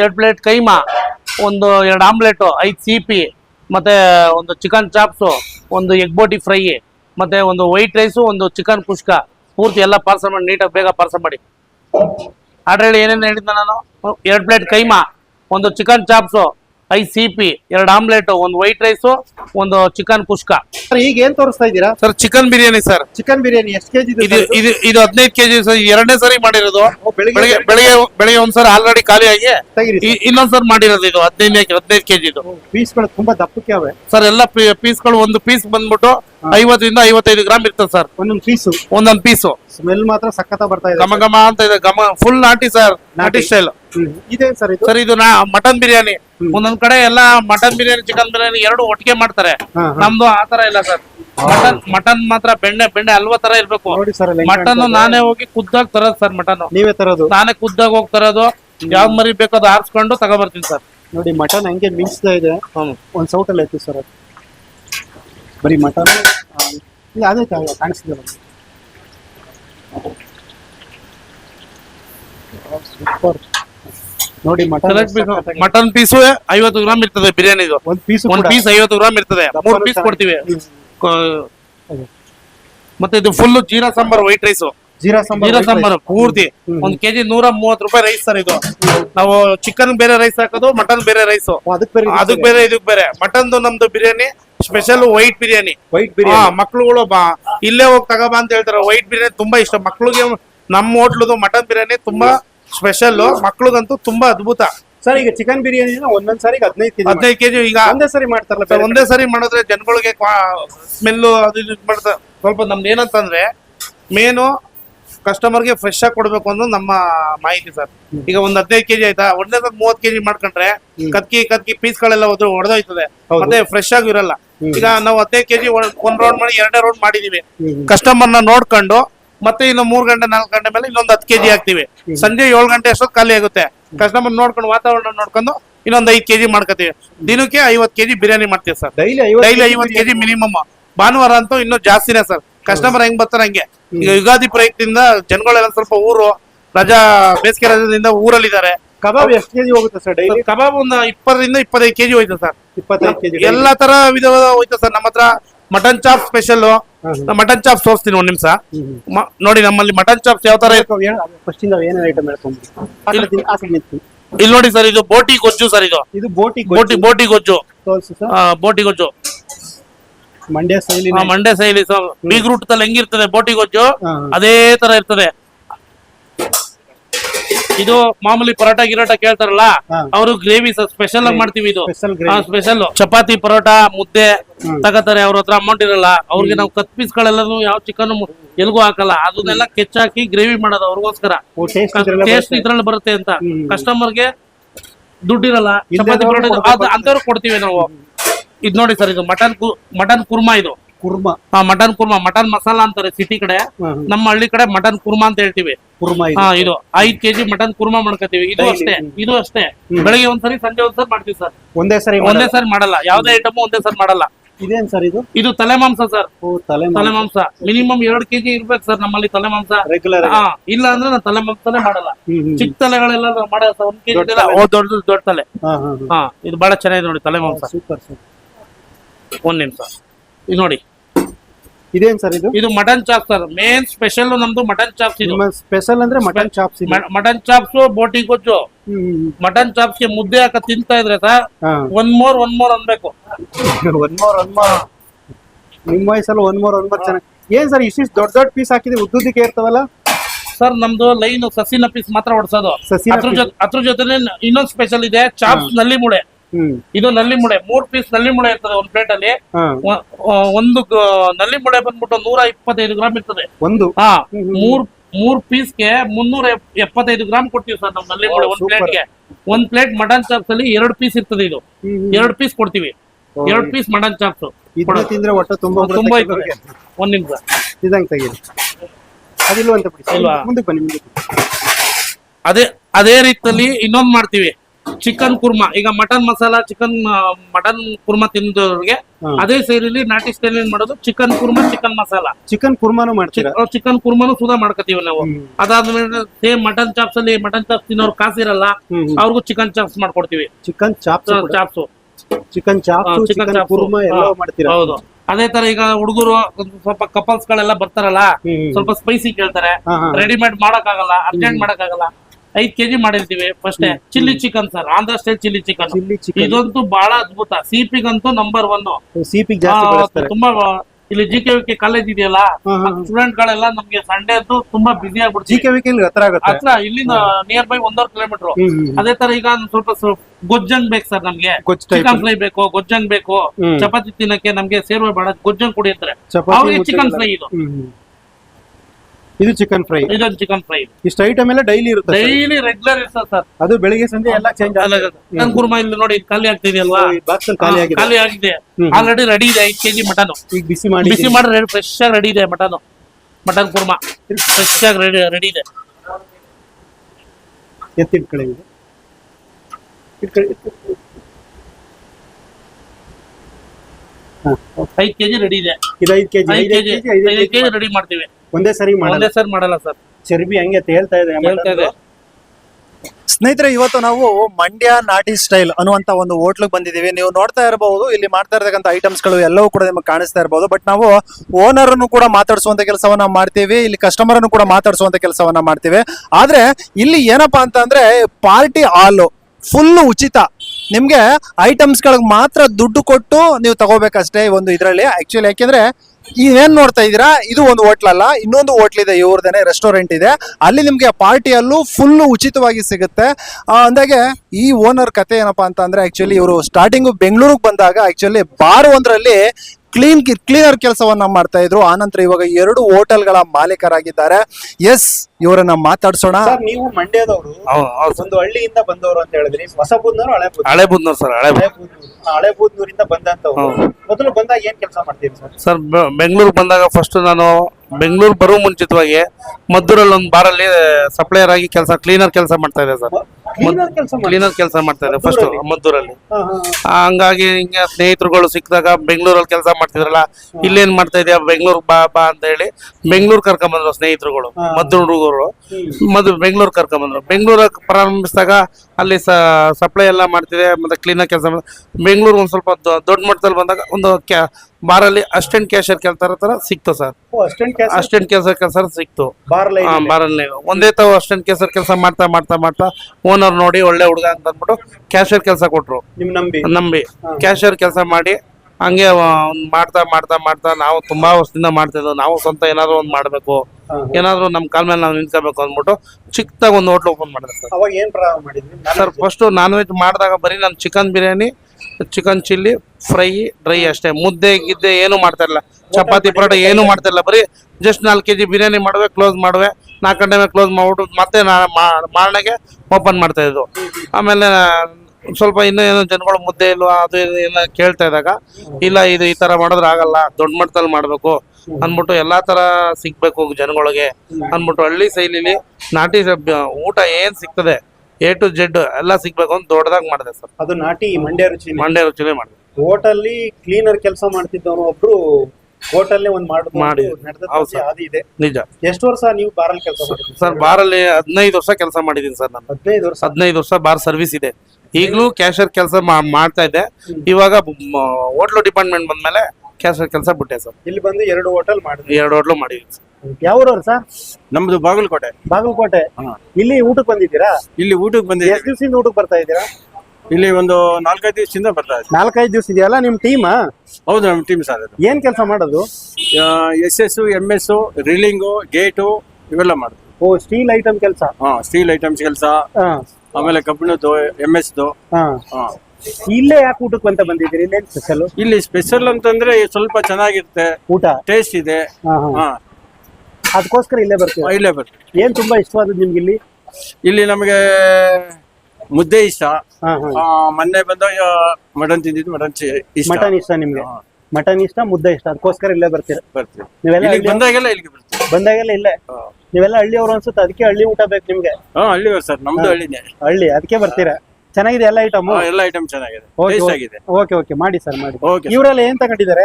ಎರಡು ಪ್ಲೇಟ್ ಕೈಮಾ, ಒಂದು ಎರಡು ಆಮ್ಲೆಟು, ಐದು ಸಿಪಿ, ಮತ್ತು ಒಂದು ಚಿಕನ್ ಚಾಪ್ಸು, ಒಂದು ಎಗ್ ಬೋಟಿ ಫ್ರೈ, ಮತ್ತು ಒಂದು ವೈಟ್ ರೈಸು, ಒಂದು ಚಿಕನ್ ಕುಷ್ಕ. ಪೂರ್ತಿ ಎಲ್ಲ ಪಾರ್ಸಲ್ ಮಾಡಿ, ನೀಟಾಗಿ ಬೇಗ ಪಾರ್ಸಲ್ ಮಾಡಿ. ಆರ್ಡರ್ ಹೇಳಿ ಏನೇನು ಹೇಳಿದ್ದೆ ನಾನು? ಎರಡು ಪ್ಲೇಟ್ ಕೈಮಾ, ಒಂದು ಚಿಕನ್ ಚಾಪ್ಸು ಐದು ಸಿಪಿ ಎರಡು ಆಮ್ಲೆಟ್ ಒಂದು ವೈಟ್ ರೈಸು ಒಂದು ಚಿಕನ್ ಕುಷ್ಕ. ಸರ್ ಈಗ ಏನ್ ತೋರಿಸ್ತಾ ಇದ್ದೀರಾ? Sir chicken biryani sir. Chicken biryani ಎಷ್ಟು ಕೆಜಿ ಇದು ಇದು ಇದು ಹದಿನೈದು ಕೆಜಿ ಸರ್ ಎರಡನೇ ಸರಿ ಮಾಡಿರೋದು. ಬೆಳಿಗ್ಗೆ ಬೆಳಿಗ್ಗೆ ಬೆಳಿಗ್ಗೆ ಒಂದ್ಸರಿ ಆಲ್ರೆಡಿ ಖಾಲಿ ಆಗಿ ಇನ್ನೊಂದ್ ಸರ್. ಮಾಡಿರೋದು ಇದು ಹದಿನೈದು ಹದಿನೈದು ಕೆಜಿ ಇದು. ಪೀಸ್ಗಳು ತುಂಬಾ ದಪ್ಪಕ್ಕೆ ಅವೆ ಸರ್ ಎಲ್ಲ ಪೀಸ್ಗಳು ಒಂದು ಪೀಸ್ ಬಂದ್ಬಿಟ್ಟು ಐವತ್ತರಿಂದ ಐವತ್ತೈದು ಗ್ರಾಮ್ ಇರ್ತದೆ ಸರ್. ಒಂದೊಂದು ಪೀಸ್. ಒಂದೊಂದು ಪೀಸು. ಸ್ಮೆಲ್ ಮಾತ್ರ ಸಖತ್ತ ಬರ್ತಾ ಇದೆ ಗಮ ಗಮ ಅಂತ ಇದೆ ಗಮ ಫುಲ್ ನಾಟಿ ಸರ್ ನಾಟಿ. ಸ್ಟೈಲ್. ಇದೇನ್ ಸರ್ ಇದು? ಸರ್ ಇದು ನಾ ಮಟನ್ ಬಿರಿಯಾನಿ. ಒಂದೊಂದ್ ಕಡೆ ಎಲ್ಲ ಮಟನ್ ಬಿರಿಯಾನಿ ಚಿಕನ್ ಬಿರಿಯಾನಿ ಎರಡು ಒಟ್ಟಿಗೆ ಮಾಡ್ತಾರೆ. ಹಾ, ಹಾ. ನಮ್ದು ಆತರ ಇಲ್ಲ ಸರ್. ಮಟನ್ ಮಟನ್ ಮಾತ್ರ ಬೆಣ್ಣೆ ಬೆಣ್ಣೆ ಅಲ್ವಾ ತರ ಇರ್ಬೇಕು. ನೋಡಿ ಸರ್ ಅಲ್ಲಿ ಹೆಂಗ್ ಮಟನ್ ಕಾಣ್ತಾ ನಾನೇ ಹೋಗಿ ಖುದ್ದಾಗ್ ತರೋದು ಸರ್ ಮಟನ್ ನೀವೇ ತರೋದು? ನಾನೇ ಖುದ್ದಾಗ್ ಹೋಗಿ ತರೋದು. ಯಾವ್ ಮರಿ ಬೇಕೋ ಅದು ಆರಿಸ್ಕೊಂಡು ತಗೊಬರ್ತೀನಿ ಸರ್. ನೋಡಿ ಮಟನ್ ಹಂಗೆ ಮಿಕ್ಸ್ತಾ ಇದೆ. ಒಂದ್ ಸೌಟಲ್ಲಿ ಐತಿ ಸರ್ ಅದು. ಬರೀ ಮಟನ್. ಇಲ್ಲ ಅದೇ ಕಾ- ಕಾಣಿಸ್ತಿದೆ ಸೂಪರ್. ನೋಡಿ ಮಟನ್ ಮಟನ್ ಪೀಸು ಐವತ್ತು ಗ್ರಾಮ್ ಇರ್ತದೆ ಬಿರಿಯಾನಿ ಒಂದ್ ಪೀಸ್ ಒಂದ್ ಪೀಸ್ ಐವತ್ತು ಗ್ರಾಮ್ ಇರ್ತದೆ. ಮೂರ್ ಪೀಸ್ ಕೊಡ್ತೀವಿ. ಮತ್ತೆ ಇದು full jeera sambar white rice jeera sambar ಪೂರ್ತಿ. ಒಂದ್ ಕೆಜಿ ನೂರ ಮೂವತ್ತು ರೂಪಾಯಿ ರೈಸ್ ಸರ್ ಇದು. ನಾವು ಚಿಕನ್ ಬೇರೆ ರೈಸ್ ಹಾಕೋದು ಮಟನ್ ಬೇರೆ ರೈಸ್ ಅದಕ್ಕೆ ಬೇರೆ ಅದಕ್ ಬೇರೆ. ಇದಕ್ ಬೇರೆ. ಮಟನ್ ನಮ್ದು biryani special white biryani. White biryani. ಮಕ್ಳುಗಳು ಬಾ ಇಲ್ಲೇ ಹೋಗಿ ತಗೋಬಾ ಅಂತ ಹೇಳ್ತಾರೆ. ವೈಟ್ ಬಿರಿಯಾನಿ ತುಂಬಾ ಇಷ್ಟ. ಮಕ್ಳಿಗೆ ನಮ್ಮ ಹೋಟ್ಲದು ಮಟನ್ ಬಿರಿಯಾನಿ ತುಂಬಾ ಸ್ಪೆಷಲ್ ಮಕ್ಳಿಗಂತೂ ತುಂಬಾ ಅದ್ಭುತ. ಸರ್ ಈಗ ಚಿಕನ್ ಬಿರಿಯಾನಿ ಒಂದೊಂದ್ ಸಾರಿ ಹದಿನೈದು ಕೆಜಿ ಹದಿನೈದು ಕೆಜಿ ಈಗ ಒಂದೇ ಸರಿ ಮಾಡ್ತಾರಲ್ಲ ಸರ್, ಒಂದೇ ಸರಿ ಮಾಡಿದ್ರೆ ಜನಗಳಿಗೆ ಸ್ಮೆಲ್ ಅದು ಇದು ಮಾಡ್ತಾರೆ ಸ್ವಲ್ಪ ನಮ್ದು ಏನಂತಂದ್ರೆ ಮೇನು ಕಸ್ಟಮರ್ಗೆ ಫ್ರೆಶ್ ಆಗಿ ಕೊಡ್ಬೇಕು ಅನ್ನೋದು ನಮ್ಮ ಮಾಹಿತಿ ಸರ್. ಈಗ ಒಂದ್ ಹದಿನೈದು ಕೆಜಿ ಆಯ್ತಾ? ಒಂದೇ ಸಲ ಮೂವತ್ ಕೆಜಿ ಮಾಡ್ಕೊಂಡ್ರೆ ಕತ್ಕಿ ಕತ್ಕಿ ಪೀಸ್ಗಳೆಲ್ಲ ಹೋದ್ರೆ ಹೊಡೆದೋಯ್ತದೆ. ಮತ್ತೆ ಫ್ರೆಶ್ ಆಗಿ ಇರಲ್ಲ. ಈಗ ನಾವು ಹದಿನೈದು ಕೆಜಿ ಒಂದ್ ರೌಂಡ್ ಮಾಡಿ ಎರಡೇ ರೌಂಡ್ ಮಾಡಿದೀವಿ. ಕಸ್ಟಮರ್ ಕಸ್ಟಮರ್ನ ನೋಡ್ಕೊಂಡು ಮತ್ತೆ ಇನ್ನು ಮೂರ್ ಗಂಟೆ ನಾಲ್ಕು ಗಂಟೆ ಮೇಲೆ ಇನ್ನೊಂದು ಹತ್ತು ಕೆಜಿ ಹಾಕ್ತಿವಿ. ಸಂಜೆ ಏಳು ಗಂಟೆ ಅಷ್ಟೊತ್ತು ಖಾಲಿ ಆಗುತ್ತೆ. ಕಸ್ಟಮರ್ ನೋಡ್ಕೊಂಡು ವಾತಾವರಣ ನೋಡ್ಕೊಂಡು ಇನ್ನೊಂದು ಐದ್ ಕೆಜಿ ಮಾಡ್ಕೋತೀವಿ. ದಿನಕ್ಕೆ ಐವತ್ತು ಕೆಜಿ ಬಿರಿಯಾನಿ ಮಾಡ್ತೀವಿ ಸರ್. ಡೈಲಿ ಡೈಲಿ ಐವತ್ತು ಕೆಜಿ ಮಿನಿಮಮ್. ಭಾನುವಾರ ಅಂತೂ ಇನ್ನೂ ಜಾಸ್ತಿನೇ ಸರ್. ಕಸ್ಟಮರ್ ಹೆಂಗ್ ಬರ್ತಾರೆ ಹಂಗೆ. ಈಗ ಯುಗಾದಿ ಪ್ರಯುಕ್ತದಿಂದ ಜನಗಳೆಲ್ಲ ಸ್ವಲ್ಪ ಊರು ರಜಾ ಬೇಸಿಗೆ ರಜದಿಂದ ಊರಲ್ಲಿದ್ದಾರೆ. ಕಬಾಬ್ ಎಷ್ಟು ಕೆಜಿ ಹೋಗುತ್ತೆ ಸರ್ ಡೈಲಿ? ಕಬಾಬ್ ಒಂದು ಇಪ್ಪತ್ತರಿಂದ ಇಪ್ಪತ್ತೈದು ಕೆಜಿ ಹೋಯ್ತು ಸರ್. ಇಪ್ಪತ್ತೈದು ಕೆಜಿ ಎಲ್ಲಾ ತರ ವಿಧವಾದ ಹೋಯ್ತು ಸರ್. ನಮ್ಮ ಹತ್ರ mutton chop special. Mutton chop ತೋರಿಸ್ತೀನಿ ಒಂದ್ ನಿಮಿಷ. ಮ- ನೋಡಿ ನಮ್ಮಲ್ಲಿ ಮಟನ್ ಚಾಪ್ಸ್ ಯಾವ ತರ ಫಸ್ಟ್ ಇಂದ ಏನೇನು ಐಟಮ್. ಇಲ್ಲಿ ನೋಡಿ ಸರ್ ಇದು ಬೋಟಿ ಗೊಜ್ಜು ಸರ್ ಇದು. ಇದು ಬೋಟಿ ಬೋಟಿ ಬೋಟಿ ಗೊಜ್ಜು. ತೋರಿಸಿ ಸರ್. ಆ, ಬೋಟಿ ಗೊಜ್ಜು. ಮಂಡ್ಯ ಶೈಲಿ ಮಂಡ್ಯ ಶೈಲಿ ಬೀಗ್ ರೂಟ್ ತಲ್ಲಿ ಹೆಂಗಿರ್ತದೆ ಬೋಟಿ ಗೊಜ್ಜು? ಹಾ. ಅದೇ ತರ ಇರ್ತದೆ. ಇದು ಮಾಮೂಲಿ ಪರೋಟ ಗಿರೋಟ ಕೇಳ್ತಾರಲ್ಲ. ಅವರು ಗ್ರೇವಿ ಸ್ಪೆಷಲ್ ಆಗಿ ಮಾಡ್ತೀವಿ ಇದು. ಸ್ಪೆಷಲ್ ಚಪಾತಿ ಪರೋಟ ಮುದ್ದೆ. ತಗೋತಾರೆ ಅವ್ರ ಹತ್ರ ಅಮೌಂಟ್ ಇರಲ್ಲ. ಅವ್ರಿಗೆ ನಾವು ಕತ್ ಪೀಸ್ಗಳೆಲ್ಲನು ಯಾವ ಚಿಕನ್ ಎಲ್ಗೂ ಹಾಕಲ್ಲ. ಅದನ್ನೆಲ್ಲ ಕೆಚ್ಚಾಕಿ ಗ್ರೇವಿ ಮಾಡೋದು ಅವ್ರಿಗೋಸ್ಕರ. ಟೇಸ್ಟ್ ಇದ್ರೆಲ್ಲ ಬರುತ್ತೆ. ಅಂತ. ಕಸ್ಟಮರ್ಗೆ ದುಡ್ಡಿರಲ್ಲ. ಚಪಾತಿ ಪರೋಟ. ಅಂತವ್ರು ಕೊಡ್ತೀವಿ ನಾವು. ಇದು ನೋಡಿ ಸರ್ ಇದು ಮಟನ್ ಮಟನ್ ಕುರ್ಮಾ ಇದು. ಕುರ್ಮಾ. ಹಾ ಮಟನ್ ಕುರ್ಮಾ. ಮಟನ್ ಮಸಾಲಾ ಅಂತಾರೆ ಸಿಟಿ ಕಡೆ. ನಮ್ಮ ಹಳ್ಳಿ ಕಡೆ ಮಟನ್ ಕುರ್ಮಾ ಅಂತ ಹೇಳ್ತೀವಿ. ಕುರ್ಮಾ ಹಾ ಇದು. ಐದ್ ಕೆಜಿ ಮಟನ್ ಕುರ್ಮಾ ಮಾಡ್ಕೋತೀವಿ. ಇದು ಅಷ್ಟೇ. ಇದು ಅಷ್ಟೇ. ಬೆಳಿಗ್ಗೆ ಒಂದ್ಸರಿ ಸಂಜೆ ಒಂದ್ಸರಿ ಮಾಡ್ತೀವಿ ಸರ್. ಒಂದೇ ಸರಿ ಒಂದೇ ಸರಿ ಮಾಡಲ್ಲ. ಯಾವ್ದೇ ಐಟಮ್ ಒಂದೇ ಸರಿ ಮಾಡಲ್ಲ. ಇದೇನ್ ಸರ್ ಇದು? ಇದು ತಲೆ ಮಾಂಸ ಸರ್. ತಲೆ ಮಾಂಸ. ಮಿನಿಮಮ್ ಎರಡ್ ಕೆಜಿ ಇರ್ಬೇಕು ಸರ್ ನಮ್ಮಲ್ಲಿ ತಲೆ ಮಾಂಸ. ರೆಗ್ಯುಲರ್ ಹಾ ಇಲ್ಲ ಅಂದ್ರೆ ನಾನು ತಲೆ ಮಾಂಸನೇ ಮಾಡಲ್ಲ. ಚಿಕ್ಕ ತಲೆಗಳೆಲ್ಲ ಸರ್. ಒಂದ್ ಕೆಜಿ ದೊಡ್ಡ. ದೊಡ್ಡ ತಲೆ. ಹಾ ಇದು ಬಹಳ ಚೆನ್ನಾಗಿದೆ ನೋಡಿ ತಲೆ ಮಾಂಸ. ಸೂಪರ್ ಸರ್ ಒಂದ್ ನಿಮಿಷ. ಇದು ನೋಡಿ. ಇದೇನ್ ಸರ್ ಇದು? ಇದು mutton chop sir. Main special ನಮ್ದು ಮಟನ್ ಚಾಪ್ಸ್ ಇದು. ನಿಮ್ಮ ಸ್ಪೆಷಲ್ ಅಂದ್ರೆ ಮಟನ್ ಚಾಪ್ಸ್ ಇದೆ. ಮಟನ್ ಚಾಪ್ಸ್ ಬೋಟಿ ಗೊಜ್ಜು. ಮಟನ್ ಚಾಪ್ಸ್ ಮಟನ್ ಚಾಪ್ಸ್ಗೆ ಮುದ್ದೆ ಹಾಕ ತಿಂತಾ ಇದ್ರೆ ಸರ್ ಹಾ. ಒನ್ ಮೋರ್ ಒನ್ ಮೋರ್ ಅನ್ಬೇಕು. One more one more. ನಿಮ್ಮ ವಯಸ್ಸಲ್ಲಿ ಒನ್ ಮೋರ್ ಒನ್ ಮೋರ್ ಚೆನ್ನಾಗಿ ಏನ್ ಸರ್ ಇಷ್ಟಿಷ್ಟು ದೊಡ್ಡ ದೊಡ್ಡ ಪೀಸ್ ಹಾಕಿದ್ರೆ ಉದ್ದುದಕ್ಕೆ ಇರ್ತಾವಲ್ಲ ಸರ್ ನಮ್ದು ಲೈನ್ ಸಸಿನ ಪೀಸ್ ಮಾತ್ರ ಹೊಡ್ಸೋದು ಸಸಿನ ಅದ್ರ piece. ಜೊತೆ ಅದ್ರ ಜೊತೆ ಇನ್ನೊಂದ್ ಸ್ಪೆಷಲ್ ಇದೆ ಚಾಪ್ಸ್ನಲ್ಲಿ ಮುಳೆ. ಇದು ನಲ್ಲಿ ಮುಳೆ ಮೂರ್ ಪೀಸ್ನಲ್ಲಿ ಮುಳೆ ಇರ್ತದೆ ಒಂದ್ ಪ್ಲೇಟ್ ಅಲ್ಲಿ. ಒಂದು ನಲ್ಲಿ ಮುಳೆ ಬಂದ್ಬಿಟ್ಟು ನೂರ ಇಪ್ಪತ್ತೈದು ಗ್ರಾಮ್ ಇರ್ತದೆ. ಒಂದು? ಹಾ. ಮೂರ್ ಮೂರ್ ಪೀಸ್ಗೆ ಮುನ್ನೂರ ಎಪ್- ಎಪ್ಪತ್ತೈದು ಗ್ರಾಮ್ ಕೊಡ್ತೀವಿ ಸರ್ ನಮ್ನಲ್ಲಿ ಮುಳೆ. ಒಂದ್ ಪ್ಲೇಟ್ ಪ್ಲೇಟ್ಗೆ ಒಂದ್ ಪ್ಲೇಟ್ ಮಟನ್ ಚಾಪ್ಸ್ ಅಲ್ಲಿ ಎರಡು ಪೀಸ್ ಇರ್ತದೆ ಇದು. ಎರಡು ಪೀಸ್ ಕೊಡ್ತೀವಿ. ಎರಡು ಪೀಸ್ ಮಟನ್ ಚಾಪ್ಸ್ ತಿಂದ್ರೆ ತುಂಬಾ ತುಂಬಾ ಇರ್ತದೆ. ಒಂದ್ ನಿಮಿಷ. ಇದಂಗ್ ತೆಗೀರಿ. ಅದಿಲ್ವ ಅಂತ ಬಿಡಿ. ಇಲ್ವಾ? ಮುಂದಕ್ಕೆ ಬನ್ನಿ ಮುಂದಕ್ಕೆ ಅದೇ ಅದೇ ರೀತಿಯಲ್ಲಿ ಇನ್ನೊಂದ್ ಮಾಡ್ತೀವಿ. ಚಿಕನ್ ಕುರ್ಮಾ ಈಗ mutton masala chicken mutton korma ತಿಂದವ್ರಿಗೆ ಅದೇ ಸೇರಿಲಿ ನಾಟಿ ಸ್ಟೈಲ್ ಏನ್ ಮಾಡೋದು? Chicken korma chicken masala. Chicken ಕುರ್ಮಾನು ಮಾಡ್ತೀರಾ? ಚಿಕನ್ ಕುರ್ಮಾನು ಸುಧಾ ಮಾಡ್ಕೋತೀವಿ ನಾವು. ಅದಾದ್ಮೇಲೆ ಸೇಮ್ ಮಟನ್ ಚಾಪ್ಸ್ ಅಲ್ಲಿ ಮಟನ್ ಚಾಪ್ಸ್ ತಿನ್ನೋರು ಕಾಸಿರಲ್ಲ. ಅವ್ರಿಗೂ ಚಿಕನ್ ಚಾಪ್ಸ್ ಮಾಡ್ಕೊಡ್ತೀವಿ. Chicken chops chops chicken chops chicken korma ಎಲ್ಲ ಮಾಡ್ತೀರಾ? ಹೌದು. ಅದೇ ತರ ಈಗ ಹುಡುಗರು ಸ್ವಲ್ಪ ಕಪಲ್ಸ್ ಗಳೆಲ್ಲ ಬರ್ತಾರಲ್ಲ. ಸ್ವಲ್ಪ ಸ್ಪೈಸಿ ಕೇಳ್ತಾರೆ. ರೆಡಿಮೇಡ್ ಮಾಡಕ್ ಆಗಲ್ಲ ಅರ್ಜೆಂಟ್ ಮಾಡಕ್ ಮಾಡಕ್ಕಾಗಲ್ಲ. ಐದ್ ಕೆಜಿ ಮಾಡಿರ್ತೀವಿ first chilli chicken sir Andhra style chilli chicken chilli chicken ಇದಂತೂ ಬಹಳ ಅದ್ಭುತ. ಸಿಪಿಗಂತೂ ನಂಬರ್ ಒನ್ ಸಿಪಿ ತುಂಬಾ ಇಲ್ಲಿ ಜಿ ಕೆ ವಿಕೆ ಕಾಲೇಜ್ ಇದೆಯಲ್ಲ. ಸ್ಟೂಡೆಂಟ್ ಗಳೆಲ್ಲ ನಮ್ಗೆ ಸಂಡೇ ಅಂತೂ ತುಂಬಾ ಬಿಸಿ ಜಿ ಆಗ್ಬಿಡ್ತೀವಿ ಕೆ ಹತ್ರ ಇಲ್ಲಿಂದ ನಿಯರ್ ಬೈ ಒಂದೂವರೆ ಕಿಲೋಮೀಟರ್ ಅದೇ ತರ ಈಗ ಸ್ವಲ್ಪ ಸ್ವ- ಗೊಜ್ಜಂಗ್ ಬೇಕು ಸರ್ ನಮ್ಗೆ. ಚಿಕನ್ ಫ್ರೈ ಬೇಕು ಗೊಜ್ಜಂಗ್ ಬೇಕು. ಚಪಾತಿ ತಿನ್ನಕ್ಕೆ ನಮ್ಗೆ ಸೇರ್ವೆ ಬೇಡ ಗೊಜ್ಜಂಗ್ ಕುಡಿಯುತ್ತಾರೆ. ಅವ್ರಿಗೆ ಚಿಕನ್. ಫ್ರೈ ಇದು. ಇದು ಚಿಕನ್ ಫ್ರೈ ಇದೊಂದು ಚಿಕನ್ ಫ್ರೈ ಇಷ್ಟು ಐಟಮ್ ಎಲ್ಲ ಡೈಲಿ ಇರುತ್ತೆ ಡೈಲಿ ರೆಗ್ಯುಲರ್ ಇರ್ತದೆ ಸರ್ ಅದು ಬೆಳಿಗ್ಗೆ ಸಂಜೆ ಎಲ್ಲ ಚೇಂಜ್ ಆಗುತ್ತೆ ನನ್ ಕುರ್ಮಾ ಇಲ್ಲಿ ನೋಡಿ ಖಾಲಿ ಆಗ್ತಿದೆಯಲ್ವಾ ಬಾಕ್ಸ್ ಅಲ್ಲಿ ಖಾಲಿ ಆಗಿದೆ. ಖಾಲಿ ಆಗಿದೆ. ಆಲ್ರೆಡಿ ರೆಡಿ ಇದೆ ಐದು ಕೆಜಿ ಮಟನ್ ಈಗ ಬಿಸಿ ಮಾಡಿ ಬಿಸಿ ಮಾಡಿ ಫ್ರೆಶ್ ಆಗಿ ರೆಡಿ ಇದೆ ಮಟನ್ ಮಟನ್ ಕುರ್ಮಾ. ಫ್ರೆಶ್ ಆಗಿ ರೆಡಿ ರೆಡಿ ಇದೆ. ಎತ್ತಿಟ್ಕೊಳ್ಳಿ. ಇದು. ಇಟ್ಕೊಳ್ಳಿ, ಇಟ್ಕೊಳ್ಳಿ. ಹಾ, ಐದು ಕೆಜಿ ರೆಡಿ ಇದೆ. ಇದು ಐದು ಕೆಜಿ ಐದು ಕೆಜಿ ಕೆಜಿ ಐದು ರೆಡಿ ಮಾಡ್ತೀವಿ. ಒಂದೇ ಸರಿ ಮಾಡಲ್ಲ. ಒಂದೇ ಸರ್ ಮಾಡಲ್ಲ ಸರ್. ಚರ್ಬಿ ಹಂಗೆ ತೇಲ್ತಾ ಇದೆ ಹೇಳ್ತಾ ಇದೆ. ಸ್ನೇಹಿತರೆ ಇವತ್ತು ನಾವು ಮಂಡ್ಯ ನಾಟಿ ಸ್ಟೈಲ್ ಅನ್ನುವಂತ ಒಂದು ಹೋಟ್ಲಿಗೆ ಬಂದಿದ್ದೀವಿ. ನೀವು ನೋಡ್ತಾ ಇರಬಹುದು ಇಲ್ಲಿ ಮಾಡ್ತಾ ಇರತಕ್ಕಂಥ ಐಟಮ್ಸ್ಗಳು ಎಲ್ಲವೂ ಕೂಡ ನಿಮಗೆ ಕಾಣಿಸ್ತಾ ಇರಬಹುದು ಬಟ್ ನಾವು ಓನರ್ ಅನ್ನು ಕೂಡ ಮಾತಾಡಿಸುವಂತ ಕೆಲಸವನ್ನ ಮಾಡ್ತೀವಿ ಇಲ್ಲಿ ಕಸ್ಟಮರ್ ಅನ್ನು ಕೂಡ ಮಾತಾಡಿಸುವಂತ ಕೆಲಸವನ್ನ ಮಾಡ್ತೀವಿ. ಆದ್ರೆ ಇಲ್ಲಿ ಏನಪ್ಪಾ ಅಂತ ಅಂದ್ರೆ ಪಾರ್ಟಿ ಹಾಲು ಫುಲ್ ಉಚಿತ. ನಿಮ್ಗೆ ಐಟಮ್ಸ್ ಗಳಿಗೆ ಮಾತ್ರ ದುಡ್ಡು ಕೊಟ್ಟು ನೀವು ತಗೋಬೇಕಷ್ಟೇ ಒಂದು ಇದರಲ್ಲಿ. ಆಕ್ಚುಲಿ ಯಾಕೆಂದ್ರೆ ಏನ್ ನೋಡ್ತಾ ಇದ್ದೀರಾ, ಇದು ಒಂದು ಹೋಟ್ಲ್ ಅಲ್ಲ, ಇನ್ನೊಂದು ಹೋಟ್ಲ್ ಇದೆ, ಇವ್ರದೇನೆ ರೆಸ್ಟೋರೆಂಟ್ ಇದೆ. ಅಲ್ಲಿ ನಿಮಗೆ ಪಾರ್ಟಿಯಲ್ಲೂ ಫುಲ್ ಉಚಿತವಾಗಿ ಸಿಗುತ್ತೆ. ಅಂದಾಗೆ ಈ ಓನರ್ ಕತೆ ಏನಪ್ಪಾ ಅಂತ ಅಂದ್ರೆ ಆಕ್ಚುಲಿ ಇವರು ಸ್ಟಾರ್ಟಿಂಗ್ ಬೆಂಗಳೂರಿಗೆ ಬಂದಾಗ ಆಕ್ಚುಲಿ ಬಾರ್ ಒಂದರಲ್ಲಿ ಕ್ಲೀನ್ ಕ್ಲೀನರ್ ಕೆಲಸವನ್ನ ಮಾಡ್ತಾ ಇದ್ರು. ಆನಂತರ ಇವಾಗ ಎರಡು ಹೋಟೆಲ್ಗಳ ಮಾಲೀಕರಾಗಿದ್ದಾರೆ. ಎಸ್ ಇವರನ್ನ ಮಾತಾಡ್ಸೋಣ. ಸರ್ ನೀವು ಮಂಡ್ಯದವರು. ಒಂದು ಹಳ್ಳಿಯಿಂದ ಬಂದವರು ಅಂತ ಹೇಳಿದ್ರಿ. ಹೊಸ ಬುದ್ನೂರು ಹಳೆ ಬೂದ್ನೂರು? ಹಳೆ ಬುದ್ನೂರ್ ಸರ್ ಹಳೆ ಹಳೆ ಬೂದ್ನೂರು. ಆ, ಹಳೆ ಬೂದ್ನೂರಿಂದ ಬಂದಂತವ್ರು ಮೊದಲು ಬಂದಾಗ ಏನ್ ಕೆಲಸ ಮಾಡ್ತೀರಿ ಸರ್? ಸರ್ ಬೆಂಗಳೂರು ಬಂದಾಗ ಫಸ್ಟ್ ನಾನು ಬೆಂಗಳೂರು ಬರೋ ಮುಂಚಿತವಾಗಿ ಮದ್ದೂರಲ್ಲಿ ಒಂದು ಬಾರಲ್ಲಿ ಸಪ್ಲೈಯರ್ ಆಗಿ ಕೆಲಸ ಕ್ಲೀನರ್ ಕೆಲಸ ಮಾಡ್ತಾ ಇದೆ ಸರ್. ಕ್ಲೀನರ್ ಕೆಲಸ ಮಾಡ್ತಾರೆ ಫಸ್ಟ್ ಮದ್ದೂರಲ್ಲಿ? ಹಂಗಾಗಿ ಹಿಂಗೆ ಸ್ನೇಹಿತರುಗಳು ಸಿಕ್ಕಿದಾಗ ಬೆಂಗಳೂರಲ್ಲಿ ಕೆಲಸ ಮಾಡ್ತಿದ್ರಲ್ಲ ಇಲ್ಲೇನ್ ಮಾಡ್ತಾ ಇದೆಯಾ ಬೆಂಗಳೂರು ಬಾ ಬಾ ಅಂತ ಹೇಳಿ ಬೆಂಗಳೂರು ಕರ್ಕೊಂಬಂದ್ರು ಸ್ನೇಹಿತರುಗಳು. ಮದ್ದೂರು ಹುಡುಗರು. ಮದ್ ಬೆಂಗಳೂರು ಕರ್ಕೊಂಬಂದ್ರು ಬೆಂಗಳೂರ ಪ್ರಾರಂಭಿಸಿದಾಗ ಅಲ್ಲಿ ಸಪ್ಲೈ ಎಲ್ಲ ಮಾಡ್ತಿದೆ ಮತ್ತೆ ಕ್ಲೀನಾಗಿ ಕೆಲಸ ಬೆಂಗಳೂರು ಒಂದು ಸ್ವಲ್ಪ ದೊಡ್ಡ ಮಟ್ಟದಲ್ಲಿ ಬಂದಾಗ ಒಂದು ಕ್ಯಾ ಬಾರಲ್ಲಿ ಅಸಿಸ್ಟೆಂಟ್ ಕ್ಯಾಶಿಯರ್ ಕೆಲಸ ಥರ ಸಿಕ್ತು ಸರ್. ಅಸ್ಟೆಂಟ್ ಅಷ್ಟೇನ್ ಕೆಲಸ ಸಿಕ್ತು. ಬಾರಲ್ಲಿ ಒಂದೇ ತಾವು ಅಸಿಸ್ಟೆಂಟ್ ಕ್ಯಾಶಿಯರ್ ಕೆಲಸ ಮಾಡ್ತಾ ಮಾಡ್ತಾ ಮಾಡ್ತಾ ಓನರ್ ನೋಡಿ ಒಳ್ಳೆ ಹುಡುಗ ಅಂತ ಅಂದ್ಬಿಟ್ಟು ಕ್ಯಾಶಿಯರ್ ಕೆಲಸ ಕೊಟ್ಟರು ನಂಬಿ? ನಂಬಿ. ಕ್ಯಾಶಿಯರ್ ಕೆಲಸ ಮಾಡಿ ಹಂಗೆ ಒಂದು ಮಾಡ್ತಾ ಮಾಡ್ತಾ ಮಾಡ್ತಾ ನಾವು ತುಂಬಾ ವರ್ಷದಿಂದ ಮಾಡ್ತಿದ್ವು ನಾವು ಸ್ವಂತ ಏನಾದ್ರು ಒಂದು ಮಾಡಬೇಕು. ಏನಾದ್ರು ನಮ್ಮ ಕಾಲ ಮೇಲೆ ನಾವು ನಿಂತ್ಕೋಬೇಕು ಅಂದ್ಬಿಟ್ಟು ಚಿಕ್ಕದಾಗ ಒಂದು ಹೋಟ್ಲ್ ಓಪನ್ ಮಾಡಿದೆ ಸರ್. ಅವಾಗ ಏನ್ ಪ್ರಾರಂಭ ಸರ್ ಫಸ್ಟ್ ನಾನ್ ವೆಜ್ ಮಾಡಿದಾಗ ಬರೀ ನಾನು chicken biryani chicken chilli fry dry ಅಷ್ಟೇ. ಮುದ್ದೆ ಗಿದ್ದೆ ಏನು ಮಾಡ್ತಾ ಇಲ್ಲ ಚಪಾತಿ ಪರೋಟ ಏನು ಮಾಡ್ತಾ ಇಲ್ಲ ಬರೀ ಜಸ್ಟ್ ನಾಲ್ಕು ಕೆ ಜಿ ಬಿರಿಯಾನಿ ಮಾಡುವೆ ಕ್ಲೋಸ್ ಮಾಡುವೆ. ನಾಲ್ಕು ಗಂಟೆ ಮೇಲೆ ಕ್ಲೋಸ್ ಮಾಡ್ಬಿಟ್ಟು ಮತ್ತೆ ನಾ ಮಾರನೆಗೆ ಓಪನ್ ಮಾಡ್ತಾ ಇದ್ವು ಆಮೇಲೆ ಸ್ವಲ್ಪ ಇನ್ನೂ ಏನೋ ಜನಗಳು ಮುದ್ದೆ ಇಲ್ವಾ ಅದು ಇದು ಎಲ್ಲ ಕೇಳ್ತಾ ಇದ್ದಾಗ ಇಲ್ಲ ಇದು ಈ ತರ ಮಾಡಿದ್ರೆ ಆಗಲ್ಲ ದೊಡ್ಡ ಮಟ್ಟದಲ್ಲಿ ಮಾಡಬೇಕು ಅಂದ್ಬಿಟ್ಟು ಎಲ್ಲಾ ತರ ಸಿಗ್ಬೇಕು ಜನಗಳಿಗೆ ಅಂದ್ಬಿಟ್ಟು ಹಳ್ಳಿ ಶೈಲಿಲಿ ನಾಟಿ ಊಟ ಏನ್ ಸಿಗ್ತದೆ ಎ ಟು ಜೆಡ್ ಎಲ್ಲ ಸಿಗ್ಬೇಕು ಅಂತ ದೊಡ್ಡದಾಗಿ ಮಾಡಿದೆ ಸರ್. ಅದು ನಾಟಿ ಮಂಡ್ಯ ರುಚಿ ಮಂಡ್ಯ ರುಚಿನೇ ಮಾಡಿದೆ. ಹೋಟಲ್ಲಿ ಕ್ಲೀನರ್ ಕೆಲಸ ಮಾಡ್ತಿದ್ದವನು ಒಬ್ರು ಹೋಟೆಲ್ ಒಂದು ಮಾಡಿ. ಮಾಡಿ. ಅದು ಇದೆ. ನಿಜ. ಎಷ್ಟು ವರ್ಷ ನೀವು ಬಾರಲ್ಲಿ ಕೆಲಸ ಮಾಡಿದ್ರಿ ಸರ್ ಬಾರಲ್ಲಿ ಹದಿನೈದು ವರ್ಷ ಕೆಲಸ ಮಾಡಿದ್ದೀನಿ ಸರ್ ನಾನು. ಹದಿನೈದು ವರ್ಷ. ಹದಿನೈದು ವರ್ಷ ಬಾರ್ ಸರ್ವಿಸ್ ಇದೆ. ಈಗಲೂ ಕ್ಯಾಶಿಯರ್ ಕೆಲಸ ಮಾಡ್ತಾ ಇದ್ದೆ ಇವಾಗ ಹೋಟ್ಲು ಡಿಪಾರ್ಟ್ಮೆಂಟ್ ಬಂದ್ಮೇಲೆ ಕ್ಯಾಶಿಯರ್ ಕೆಲಸ ಬಿಟ್ಟೆ ಸರ್. ಇಲ್ಲಿ ಬಂದು ಎರಡು ಹೋಟೆಲ್ ಮಾಡಿದ್ವಿ ಎರಡು ಹೋಟ್ಲು ಮಾಡಿದ್ವಿ ಸರ್. ಯಾವ್ರವ್ರು ಸರ್? ನಮ್ದು ಬಾಗಲಕೋಟೆ. ಬಾಗಲಕೋಟೆ. ಹಾ. ಇಲ್ಲಿ ಊಟಕ್ಕೆ ಬಂದಿದ್ದೀರಾ? ಇಲ್ಲಿ ಊಟಕ್ಕೆ ಬಂದಿದ್ದೀವಿ. ಎಷ್ಟು ದಿವಸದಿಂದ ಊಟಕ್ಕೆ ಬರ್ತಾ ಇದ್ದೀರಾ? ಇಲ್ಲಿ ಒಂದು ನಾಲ್ಕೈದು ದಿವಸದಿಂದ ಬರ್ತಾ ಇದೆ. ನಾಲ್ಕೈದು ದಿವಸ ಇದೆಯಲ್ಲ ನಿಮ್ಮ ಟೀಮ್ ಹೌದು ನಮ್ಮ ಟೀಮ್ ಸರ್ ಅದು. ಏನ್ ಕೆಲಸ ಮಾಡೋದು? S S M S reeling gate ಇವೆಲ್ಲ ಮಾಡ್ತೀವಿ. ಓ ಸ್ಟೀಲ್ ಐಟಮ್ ಕೆಲಸ. ಹಾ ಸ್ಟೀಲ್ ಐಟಮ್ಸ್ ಕೆಲಸ. ಹಾ. ಆಮೇಲೆ ಕಬ್ಬಿಣದ್ದು ಎಂ ಎಸ್ದು ಹಾ. ಇಲ್ಲೇ ಯಾಕೆ ಊಟಕ್ಕೆ ಅಂತ ಬಂದಿದ್ದೀರಿ? ಇಲ್ಲೇನ್ ಸ್ಪೆಷಲ್ ಇಲ್ಲಿ ಸ್ಪೆಷಲ್ ಅಂತಂದ್ರೆ ಸ್ವಲ್ಪ ಚೆನ್ನಾಗಿರುತ್ತೆ. ಊಟ? ಟೇಸ್ಟ್ ಇದೆ. ಹಾ ಹಾ. ಹಾ. ಅದಕ್ಕೋಸ್ಕರ ಇಲ್ಲೇ ಬರ್ತೀವಿ ಇಲ್ಲೇ ಬರ್ತೀವಿ. ಏನ್ ತುಂಬಾ ಇಷ್ಟವಾದದ್ದು ನಿಮ್ಗೆ ಇಲ್ಲಿ? ಇಲ್ಲಿ ನಮಗೆ ಮುದ್ದೆ ಇಷ್ಟ. ಹಾ ಹಾ. ಆ, ಮೊನ್ನೆ ಬಂದ ಮಟನ್ ತಿಂದಿದ್ದು ಮಟನ್ ಇಷ್ಟ. ಮಟನ್ ಇಷ್ಟ ನಿಮ್ಗೆ? ಹಾ. ಮಟನ್ ಇಷ್ಟ ಮುದ್ದೆ ಇಷ್ಟ ಅದಕ್ಕೋಸ್ಕರ ಇಲ್ಲೇ ಬರ್ತೀರಾ? ಬರ್ತೀವಿ. ನೀವೆಲ್ಲ ಇಲ್ಲಿಗೆ ಹಳ್ಳಿ- ಬಂದಾಗೆಲ್ಲ ಇಲ್ಲಿಗೆ ಬರ್ತೀವಿ. ಬಂದಾಗೆಲ್ಲ ಇಲ್ಲೇ. ನೀವೆಲ್ಲ ಹಳ್ಳಿಯವರು ಅನ್ಸುತ್ತೆ ಅದಕ್ಕೆ ಹಳ್ಳಿ ಊಟ ಬೇಕು ನಿಮ್ಗೆ. ಹಾ ಹಳ್ಳಿ ಸರ್ ನಮ್ದು ಹಳ್ಳಿನೇ. ಹಳ್ಳಿ ಅದಕ್ಕೆ ಬರ್ತೀರಾ? ಚೆನ್ನಾಗಿದೆ ಎಲ್ಲ ಐಟಮ್ ಎಲ್ಲ ಐಟಮ್ ಚೆನ್ನಾಗಿದೆ. ಟೇಸ್ಟ್ ಆಗಿದೆ. ಓಕೆ ಓಕೆ ಮಾಡಿ ಸರ್ ಮಾಡಿ. ಓಕೆ ಇವರೆಲ್ಲ ಏನ್ ತಗೊಂಡಿದ್ದಾರೆ?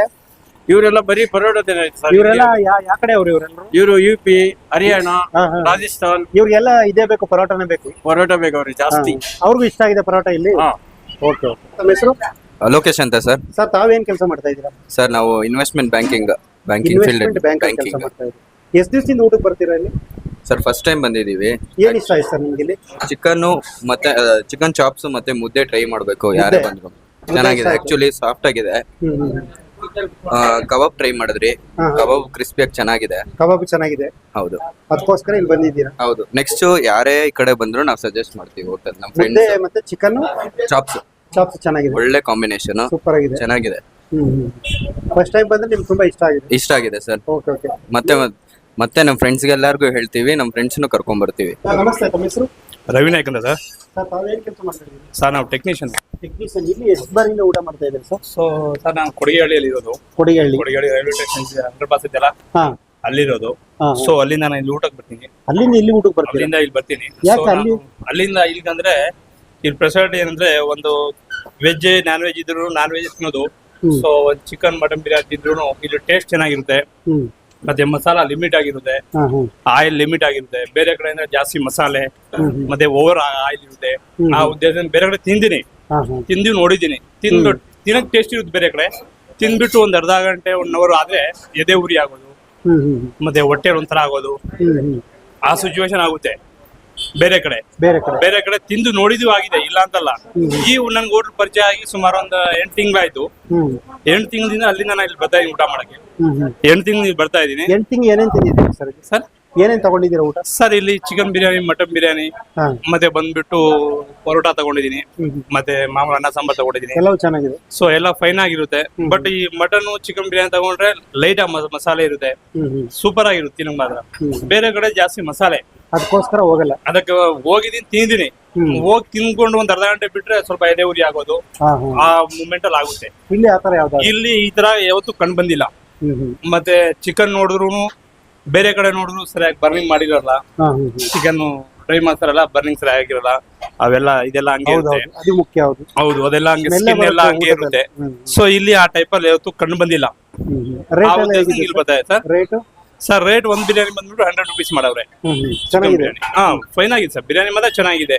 ಇವರೆಲ್ಲ ಬರೀ ಪರೋಟ ಸರ್ ಇವರೆಲ್ಲ ಯಾ ಯಾ ಕಡೆ ಅವ್ರು ಇವರೆಲ್ಲರೂ ಇವರು ಯು ಪಿ ಹರಿಯಾಣ ಹಾ, ಹಾ. ರಾಜಸ್ಥಾನ್. ಇವ್ರಿಗೆಲ್ಲ ಇದೇ ಬೇಕು ಪರೋಟನೇ ಬೇಕು? ಪರೋಟ ಬೇಕು ಅವ್ರಿಗೆ ಜಾಸ್ತಿ. ಅವ್ರಿಗೂ ಇಷ್ಟ ಆಗಿದೆ ಪರೋಟ ಇಲ್ಲಿ? ಹಾ. ಓಕೆ ಓಕೆ ತಮ್ಮ ಹೆಸರು? ಲೋಕೇಶ್ ಅಂತ ಸರ್. ಸರ್ ತಾವೇನ್ ಕೆಲಸ ಮಾಡ್ತಾ ಇದ್ದೀರಾ? ಸರ್ ನಾವು investment banking banking field investment bank ಕೆಲಸ ಬ್ಯಾಂಕಿಂಗ್ ಮಾಡ್ತಾ ಇದ್ದೀರಾ. ಎಷ್ಟು ದಿವಸದಿಂದ ಊಟಕ್ಕೆ ಬರ್ತೀರಾ ಇಲ್ಲಿ? ಸರ್ ಫಸ್ಟ್ ಟೈಮ್ ಬಂದಿದ್ದೀವಿ. ಏನ್ ಇಷ್ಟ ಆಯ್ತು ಸರ್ ನಿಮ್ಗೆ ಇಲ್ಲಿ? ಚಿಕನ್ ಮತ್ತೆ ಚಿಕನ್ ಚಾಪ್ಸ್ ಮತ್ತೆ ಮುದ್ದೆ ಟ್ರೈ ಮಾಡಬೇಕು ಯಾರೇ ಮುದ್ದೆ? ಬಂದ್ರು ಚೆನ್ನಾಗಿದೆ. ಆ್ಯಕ್ಚುಲಿ. ಆಕ್ಚುಲಿ ಸಾಫ್ಟ್ ಆಗಿದೆ. ಹ್ಮ್ ಹ್ಮ್ ಆ, ಕಬಾಬ್ ಟ್ರೈ ಮಾಡಿದ್ರಿ. ಹಾ, ಹಾ. ಕಬಾಬ್ ಕ್ರಿಸ್ಪಿಯಾಗಿ ಚೆನ್ನಾಗಿದೆ. ಕಬಾಬ್ ಚೆನ್ನಾಗಿದೆ? ಹೌದು. ಅದಕ್ಕೋಸ್ಕರ ಇಲ್ಲಿ ಬಂದಿದ್ದೀರಾ? ಹೌದು. ನೆಕ್ಸ್ಟ್ ಯಾರೇ ಈ ಕಡೆ ಬಂದ್ರು ನಾವು ಸಜೆಸ್ಟ್ ಮಾಡ್ತೀವಿ ಹೋಟೆಲ್ ನಮ್ಮ ಮುದ್ದೆ ಫ್ರೆಂಡ್ಸ್ ಮತ್ತೆ ಚಿಕನ್ ಚಾಪ್ಸ್ ಚಾಪ್ಸ್ ಚೆನ್ನಾಗಿದೆ. ಒಳ್ಳೆ ಕಾಂಬಿನೇಷನ್ ಸೂಪರ್ ಆಗಿದೆ. ಚೆನ್ನಾಗಿದೆ. ಹ್ಮ್ ಫಸ್ಟ್ ಟೈಮ್ ಬಂದ್ರೆ ನಿಮ್ಗೆ ತುಂಬಾ ಇಷ್ಟ ಆಗಿದೆ. ಇಷ್ಟ ಆಗಿದೆ ಸರ್ ಓಕೆ ಓಕೆ ಮತ್ತೆ. ಮತ್ತೆ ನಮ್ಮ ಫ್ರೆಂಡ್ಸ್ಗೆ ಎಲ್ಲರಿಗೂ ಹೇಳ್ತೀವಿ ನಮ್ಮ ಫ್ರೆಂಡ್ಸ್ನು ಕರ್ಕೊಂಡ್ ಬರ್ತೀವಿ. ನಮಸ್ತೆ ತಮ್ಮ ಹೆಸರು? ಅಂತ ಸರ್. ಸರ್ ತಾವೇನ್ ಕೆಲಸ ಮಾಡ್ತಾ ಇದ್ದೀರಿ? ಸರ್ ನಾವು ಟೆಕ್ನಿಷಿಯನ್ ಟೆಕ್ನಿಷಿಯನ್ ಇಲ್ಲಿ ಎಷ್ಟು ಬಾರಿಂದ ಊಟ ಮಾಡ್ತಾ ಇದ್ದೀರಿ ಸರ್? ಸೊ ಸರ್ ನಾನು ಕೊಡಿಗೇಹಳ್ಳಿಯಲ್ಲಿ ಇರೋದು. Kodigalli Kodigehalli railway station underpass ಇದೆಯಲ್ಲ? ಹಾ. ಅಲ್ಲಿರೋದು. ಹಾ, ಸೊ ಅಲ್ಲಿಂದ ನಾನು ಇಲ್ಲಿ ಊಟಕ್ಕೆ ಬರ್ತೀನಿ. ಅಲ್ಲಿಂದ ಇಲ್ಲಿ ಊಟಕ್ಕೆ ಬರ್ತೀನಿ ಅಲ್ಲಿಂದ ಇಲ್ಲಿ ಬರ್ತೀನಿ. ಯಾಕೆ So, ಅಲ್ಲಿ? ನಾನು ಅಲ್ಲಿಂದ ಇಲ್ಲಿಗೆ ಅಂದ್ರೆ ಇಲ್ಲಿ ಸ್ಪೆಷಾಲಿಟಿ ಏನಂದ್ರೆ ಒಂದು ವೆಜ್ ನಾನ್ ವೆಜ್ ಇದ್ರು ನಾನ್ ವೆಜ್ ತಿನ್ನೋದು. ಸೊ ಚಿಕನ್ ಮಟನ್ ಬಿರಿಯಾನಿ ತಿಂದ್ರು ಇಲ್ಲಿ ಟೇಸ್ಟ್ ಚೆನ್ನಾಗಿರುತ್ತೆ. ಹ್ಮ್. ಮತ್ತೆ ಮಸಾಲ ಲಿಮಿಟ್ ಆಗಿರುತ್ತೆ. ಆಯಿಲ್ ಲಿಮಿಟ್ ಆಗಿರುತ್ತೆ. ಬೇರೆ ಕಡೆಯಿಂದ ಜಾಸ್ತಿ ಮಸಾಲೆ. ಮತ್ತೆ ಓವರ್ ಆಯಿಲ್ ಇರುತ್ತೆ. ಆ ಉದ್ದೇಶದಿಂದ ಬೇರೆ ಕಡೆ ತಿಂದಿನಿ. ತಿಂದು ನೋಡಿದ್ದೀನಿ ತಿಂದು ತಿನ್ನಕ್ ಟೇಸ್ಟ್ ಇರುತ್ತೆ ಬೇರೆ ಕಡೆ. ತಿಂದ್ಬಿಟ್ಟು ಒಂದ್ ಅರ್ಧ ಗಂಟೆ ಒನ್ ಅವರ್ ಆದ್ರೆ ಎದೆ ಉರಿ ಆಗೋದು. ಮತ್ತೆ ಹೊಟ್ಟೆ ಒಂಥರ ಆಗೋದು. ಆ ಸಿಚುವೇಶನ್ ಆಗುತ್ತೆ. ಬೇರೆ ಕಡೆ. ಬೇರೆ ಕಡೆ. ಬೇರೆ ಕಡೆ ತಿಂದು ನೋಡಿದ್ವಿ ಆಗಿದೆ ಇಲ್ಲ ಅಂತಲ್ಲ. ಈ ನನ್ಗೆ ಹೋಟ್ಲ್ ಪರಿಚಯ ಆಗಿ ಸುಮಾರು ಒಂದು ಎಂಟು ತಿಂಗಳಾಯ್ತು. ಎಂಟು ತಿಂಗಳಿಂದ ಅಲ್ಲಿಂದ ನಾನು ಇಲ್ಲಿ ಬರ್ತಾ ಇದೀನಿ ಊಟ ಮಾಡಕ್ಕೆ. ಎಂಟ್ ತಿಂಗಳು ಬರ್ತಾ ಇದ್ದೀನಿ ಎಂಟು ತಿಂಗಳು ಏನೇನ್ ತಿಂದಿದ್ದೀರಿ ಸರ್? ಸರ್ ಏನೇನ್ ತಗೊಂಡಿದ್ದೀರಾ ಊಟ? ಸರ್ ಇಲ್ಲಿ ಚಿಕನ್ ಬಿರಿಯಾನಿ ಮಟನ್ ಬಿರಿಯಾನಿ ಹಾ. ಮತ್ತೆ ಬಂದ್ಬಿಟ್ಟು ಪರೋಟ ತಗೊಂಡಿದೀನಿ. ಮತ್ತೆ ಮಾಮೂಲು ಅನ್ನ ಸಾಂಬಾರ್ ತಗೊಂಡಿದೀನಿ ಎಲ್ಲವೂ ಚೆನ್ನಾಗಿದೆ? ಸೊ ಎಲ್ಲ ಫೈನ್ ಆಗಿರುತ್ತೆ. ಬಟ್ ಈ ಮಟನ್ ಚಿಕನ್ ಬಿರಿಯಾನಿ ತಗೊಂಡ್ರೆ ಲೈಟ್ ಮಸಾಲೆ ಇರುತ್ತೆ. ಹ್ಮ್ ಹ್ಮ್. ಸೂಪರ್ ಆಗಿರುತ್ತೆ ತಿನ್ನಕ್ ಮಾತ್ರ. ಬೇರೆ ಕಡೆ ಜಾಸ್ತಿ ಮಸಾಲೆ. ಅದಕ್ಕೋಸ್ಕರ ಹೋಗಲ್ಲ? ಅದಕ್ಕೆ ಹೋಗಿದೀನಿ ತಿಂದಿನಿ. ಹೋಗಿ ತಿನ್ಕೊಂಡು ಒಂದ್ ಅರ್ಧ ಗಂಟೆ ಬಿಟ್ರೆ ಸ್ವಲ್ಪ ಎದೆ ಉರಿ ಆಗೋದು. ಹಾ ಹಾ. ಆ ಮೂಮೆಂಟ್ ಅಲ್ಲಿ ಆಗುತ್ತೆ. ಇಲ್ಲಿ ಆತರ ಯಾವ್ದಾದ್ರು? ಇಲ್ಲಿ ಈ ತರ ಯಾವತ್ತು ಕಂಡು ಬಂದಿಲ್ಲ. ಹ್ಮ್ ಹ್ಮ್. ಮತ್ತೆ ಚಿಕನ್ ನೋಡಿದ್ರು ಬೇರೆ ಕಡೆ ನೋಡಿದ್ರು ಸರಿಯಾಗಿ ಬರ್ನಿಂಗ್ ಮಾಡಿರಲ್ಲ. ಚಿಕನ್ ಡ್ರೈ ಮಾಡ್ತಾರಲ್ಲ ಬರ್ನಿಂಗ್ ಸರಿಯಾಗಿರಲ್ಲ ಅವೆಲ್ಲ ಇದೆಲ್ಲ ಹಂಗೆ ಹೌದು ಇರುತ್ತೆ. ಹೌದು. ಅದು ಮುಖ್ಯ ಹೌದು. ಹೌದು ಅದೆಲ್ಲ ಹಂಗೆ ಸ್ಕಿನ್ ಎಲ್ಲ ಹಂಗೆ ಇರುತ್ತೆ. ಸೊ ಇಲ್ಲಿ ಆ ಟೈಪ್ ಅಲ್ಲಿ ಯಾವತ್ತು ಕಂಡು ಬಂದಿಲ್ಲ. Rate sir? ರೇಟ್ ಒಂದ್ ಬಿರಿಯಾನಿ ಬಂದ್ಬಿಟ್ಟು ಹಂಡ್ರೆಡ್ ರುಪೀಸ್ ಮಾಡವ್ರೆ. ಬಿರಿಯಾನಿ. ಹಾ ಫೈನ್ ಆಗಿದೆ ಸರ್. ಬಿರಿಯಾನಿ ಮಾತ್ರ ಚೆನ್ನಾಗಿದೆ.